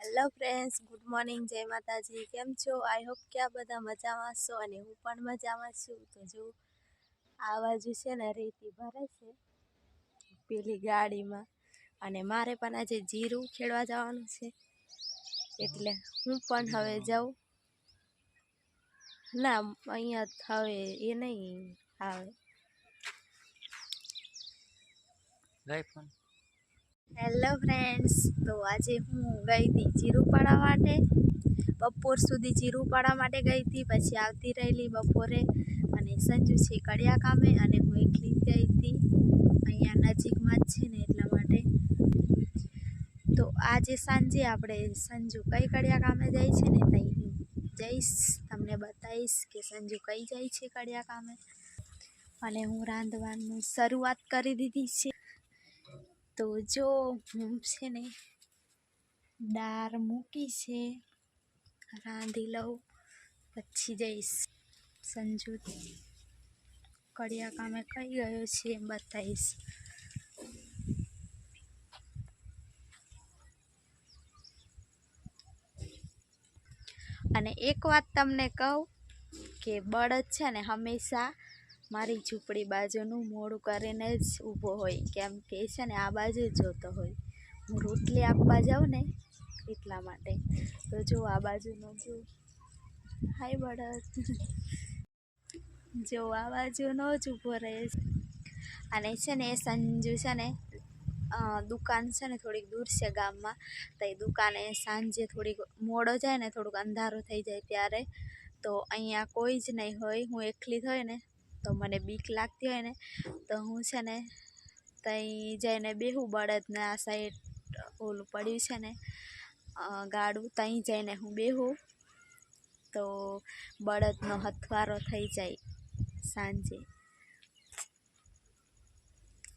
Hello friends good morning જય માતાજી કેમ છો આઈ હોપ કે આ બધા મજામાં છો અને હું પણ મજામાં છું તો જો આ બાજુ છે ને રેતી ભરે છે પેલી ગાડીમાં અને મારે પણ આજે જીરું ખેડવા જવાનું છે એટલે હું પણ હવે જાઉં ના અહીંયા હવે એ નહીં આવે હેલો ફ્રેન્ડ્સ તો આજે હું ગઈ હતી જીરું માટે. બપોર સુધી જીરું પાડવા માટે ગઈ હતી, પછી આવતી રહેલી બપોરે. અને સંજુ છે કડિયા કામે અને હું એકલી ગઈ હતી. અહીંયા નજીકમાં જ છે ને એટલા માટે. તો આજે સાંજે આપણે સંજુ કઈ કડિયા કામે જાય છે ને ત્યાં હું જઈશ, તમને બતાવીશ કે સંજુ કઈ જાય છે કડિયા કામે. અને હું રાંધવાનું શરૂઆત કરી દીધી છે. તો જો હું છે ને દાળ મૂકી છે, રાંધી લઉં, પછી જઈશ. સંજુ કડિયા કામે કઈ ગયો છે એમ બતાવીશ. અને એક વાત તમને કહું કે બળદ છે ને હંમેશા મારી ઝૂંપડી બાજુનું મોડું કરીને જ ઊભો હોય કેમ કે છે ને આ બાજુ જોતો હોય. હું રોટલી આપવા જાઉં ને એટલા માટે. તો જો આ બાજુનો જો. હાય બળદ. જો આ બાજુનો જ ઊભો રહે છે. અને છે ને એ સંજુ છે ને દુકાન છે ને થોડીક દૂર છે ગામમાં. તો એ દુકાને સાંજે થોડીક મોડો જાય ને થોડુંક અંધારું થઈ જાય ત્યારે. તો અહીંયા કોઈ જ નહીં હોય. હું એકલી હોય ને તો મને બીક લાગતી હોય ને, તો હું છે ને ત્યાં જઈને બેહું બળદને આ સાઈડ ઓલું પડ્યું છે ને ગાડું ત્યાં જઈને હું બેહું. તો બળદનો હથવારો થઈ જાય સાંજે.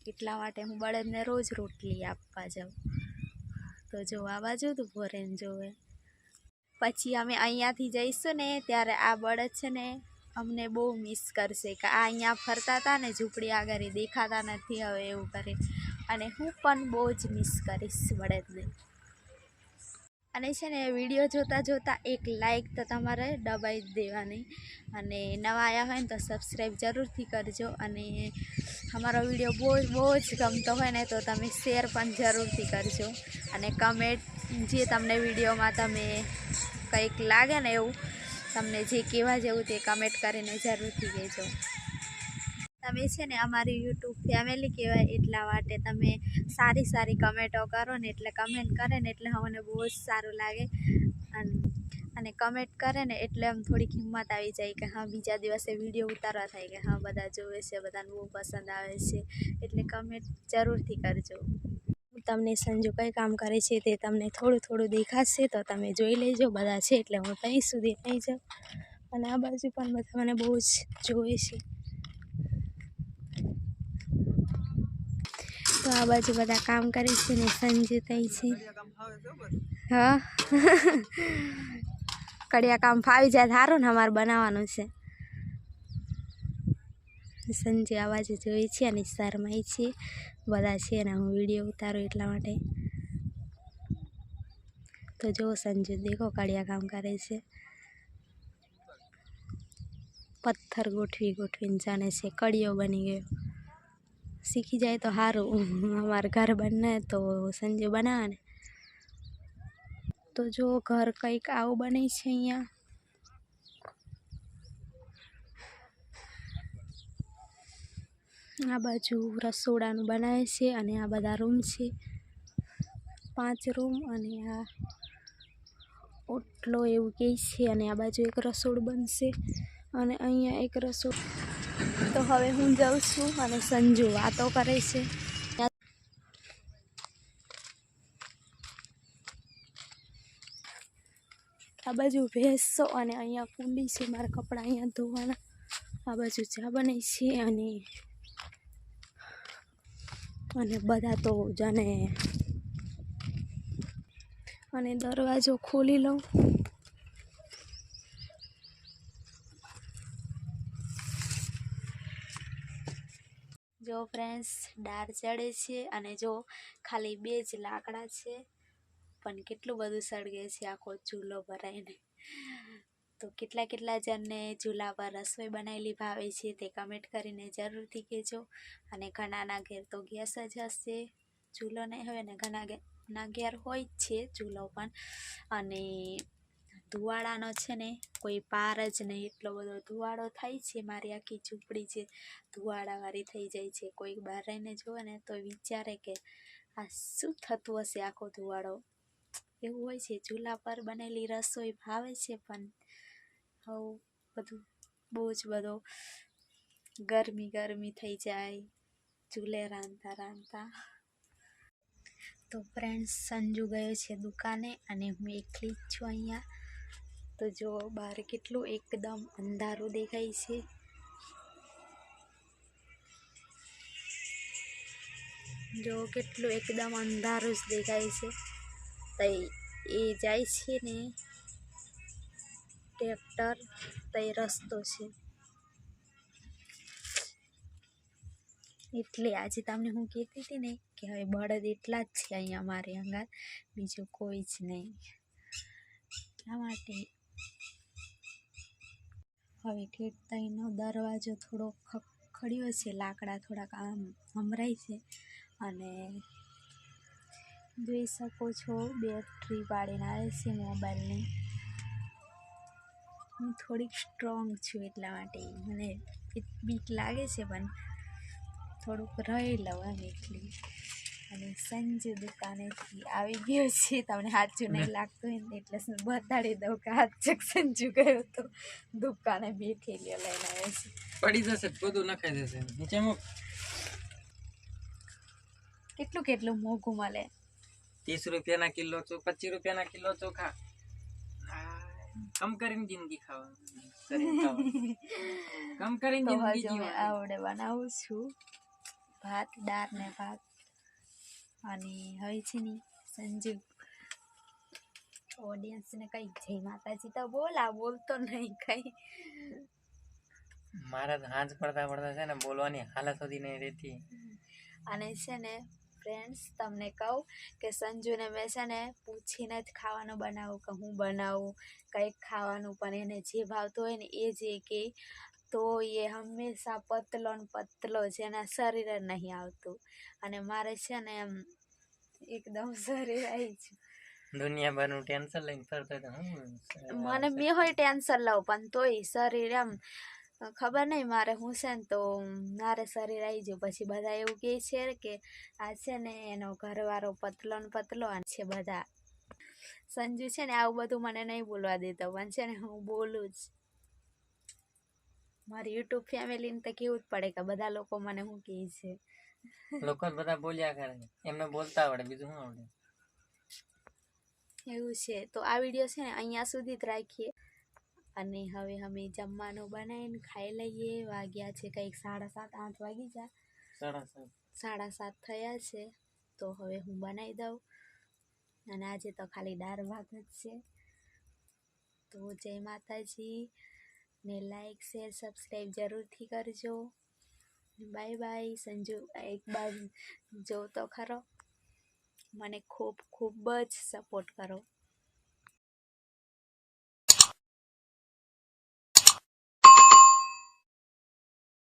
એટલા માટે હું બળદને રોજ રોટલી આપવા જાઉં. તો જો આ બાજુ તો ભોરેન જોવે. પછી અમે અહીંયાથી જઈશું ને, ત્યારે આ બળદ છે ને અમને બહુ મિસ કરશે કે આ અહીંયા ફરતા હતા ને ઝૂંપડી આગળ દેખાતા નથી, હવે એવું કરે. અને હું પણ બહુ જ મિસ કરીશ વડદને. અને છે ને વીડિયો જોતાં જોતાં એક લાઈક તો તમારે દબાઈ જ દેવાની. અને નવા આવ્યા હોય ને તો સબસ્ક્રાઈબ જરૂરથી કરજો. અને અમારો વીડિયો બહુ બહુ જ ગમતો હોય ને તો તમે શેર પણ જરૂરથી કરજો. અને કમેન્ટ જે તમને વિડીયોમાં તમે કંઈક લાગે ને એવું તમને જે કહેવા જેવું તે કમેન્ટ કરીને જરૂરથી કહેજો. તમે છે ને અમારી યુટ્યુબ ફેમિલી કહેવાય એટલા માટે તમે સારી સારી કમેન્ટો કરો ને એટલે કમેન્ટ કરે ને એટલે અમને બહુ જ સારું લાગે. અને અને કમેન્ટ કરે ને એટલે આમ થોડીક હિંમત આવી જાય કે હા બીજા દિવસે વીડિયો ઉતારવા થાય કે હા બધા જોવે છે, બધાને બહુ પસંદ આવે છે. એટલે કમેન્ટ જરૂરથી કરજો. તમને સંજુ કઈ કામ કરે છે તે તમને થોડું થોડું દેખાશે તો તમે જોઈ લેજો, બધા છે એટલે હું ત્યાં સુધી નહીં જાઉં. અને આ બાજુ પણ બધા મને બહુ જ જોવે છે. તો આ બાજુ બધા કામ કરે છે ને સંજુ ત્યાં છે. હા. કડિયા કામ ફાવી જાય સારું ને અમારે બનાવવાનું છે. સંજય આ જોઈએ જોઈ છે અને શરમાય છે. બધા છે અને હું વીડિયો ઉતારું એટલા માટે. તો જો સંજુ, દેખો કાળિયા કામ કરે છે. પથ્થર ગોઠવી ગોઠવીને જાણે છે કડીઓ બની ગયો. શીખી જાય તો સારું અમારા ઘર બને તો સંજય બનાવે ને. તો જો ઘર કંઈક આવું બને છે અહીંયા. આ બાજુ રસોડાનું બનાવે છે અને આ બધા રૂમ છે. પાંચ રૂમ અને આ ઓટલો એવું કહે છે અને આ બાજુ એક રસોડું બનશે. અને અહીંયા એક રસોડ તો હવે હું જાઉં છું અને સંજુ વાતો કરે છે. આ બાજુ ભેંસો અને અહીંયા કુંડી છે. મારા કપડાં અહીંયા ધોવાના. આ બાજુ ચા બને છે અને અને બધા તો જાણે અને દરવાજો ખોલી લઉં. જો ફ્રેન્ડ્સ ડાર ચડે છે અને જો ખાલી બે જ લાકડા છે, પણ કેટલું બધું સળગે છે આખો ચૂલો ભરાઈને. તો કેટલા કેટલા જણને ચૂલા પર રસોઈ બનાવેલી ભાવે છે તે કમેન્ટ કરીને જરૂરથી કહેજો. અને ઘણાના ઘેર તો ગેસ જ હશે. ચૂલો નહીં હોય ને ઘણા ના ઘેર હોય જ છે ચૂલો પણ. અને ધુવાડાનો છે ને કોઈ પાર જ નહીં. એટલો બધો ધુવાડો થાય છે. મારી આખી ઝૂંપડી છે ધુવાળાવાળી થઈ જાય છે. કોઈ બહાર રહીને જોવે ને તો વિચારે કે આ શું થતું હશે આખો ધુવાડો એવું હોય છે. ચૂલા પર બનેલી રસોઈ ભાવે છે પણ હવે, બધું બહુ જ બધો ગરમી ગરમી થઈ જાય ચૂલે રાંધતા રાંધતા. તો ફ્રેન્ડ્સ સંજુ ગયો છે દુકાને અને હું એકલી જ છું અહીંયા. તો જો બહાર કેટલું એકદમ અંધારું દેખાય છે. જો કેટલું એકદમ અંધારું જ દેખાય છે. તો એ જાય છે ને ટ્રેક્ટર તો રસ્તો છે. એટલે આજે તમને હું કહેતી હતી ને કે હવે બળદ એટલા જ છે અહીંયા મારે અંગાર, બીજું કોઈ જ નહીં. એટલા માટે હવે ખેતરનો દરવાજો થોડો ખખડ્યો છે, લાકડા થોડાક આમ હમરાય છે અને જોઈ શકો છો બેટરી પાડીને આવે છે મોબાઈલની હું થોડીક સ્ટ્રોંગ છું એટલા માટે. મને બીક લાગે છે પણ થોડુંક રહી લઉં એમ એટલી. અને સંજુ દુકાનેથી આવી ગયો છે. તમને સાચું નહીં લાગતું હોય ને એટલે શું બતાડી દઉં કે હાચક સંજુ ગયો તો દુકાને બે થેલીઓ લઈને આવે છે. પડી જશે બધું નખાઈ જશે. નીચે કેટલું કેટલું મોંઘું મળે? ત્રીસ રૂપિયાના કિલો ચો પચીસ રૂપિયાના કિલો ચોખા. કમ કરીને જિંદગી ખાવાનું. કમ કરીને જિંદગી જીવવાની. આવડે બનાવું છું. ભાત દાળ ને ભાત. અને હોય છે ને સંજીવ ઓડિયન્સને કઈ. જય માતાજી તો બોલા બોલતો નહીં કઈ. મારા તો હાથ પડતા પડતા છે ને બોલવાની હાલત સુધી નહીં રહેતી. અને છે ને ફ્રેન્ડ્સ તમને કહું કે સંજુને મેં છે ને પૂછીને જ ખાવાનું બનાવું કે હું બનાવું કંઈક ખાવાનું પણ એને જે ભાવતું હોય ને એ જે કે તો એ હંમેશા પતલો ને પતલો છે એના શરીરે નહીં આવતું. અને મારે છે ને એમ એકદમ શરીર આવી છે દુનિયાભરનું ટેન્શન લઈને ફરતો મને મેં હોય ટેન્શન લઉં પણ તોય શરીર એમ ખબર નહીં મારે હું છે ને તો મારે શરીર આવી ગયું. પછી બધા એવું કહે છે કે આ છે ને એનો ઘરવાળો પતલો ને પતલો છે બધા. સંજુ છે ને આવું બધું મને નહીં બોલવા દેતો પણ છે ને હું બોલું જ. મારી યુટ્યુબ ફેમિલીને તો કેવું જ પડે કે બધા લોકો મને શું કહે છે. લોકો બધા બોલ્યા કરે એમને બોલતા આવડે બીજું શું આવડે? એવું છે. તો આ વીડિયો છે ને અહીંયા સુધી જ રાખીએ. અને હવે અમે જમવાનું બનાવીને ખાઈ લઈએ. વાગ્યા છે કંઈક સાડા સાત આઠ વાગી જાય સાડા સાત. સાડા સાત થયા છે. તો હવે હું બનાવી દઉં. અને આજે તો ખાલી દાળ ભાત જ છે. તો જય માતાજી. ને લાઈક શેર સબસ્ક્રાઈબ જરૂરથી કરજો. Bye bye Sanju. એક બાર જો તો ખરો. મને ખૂબ ખૂબ જ સપોર્ટ કરો.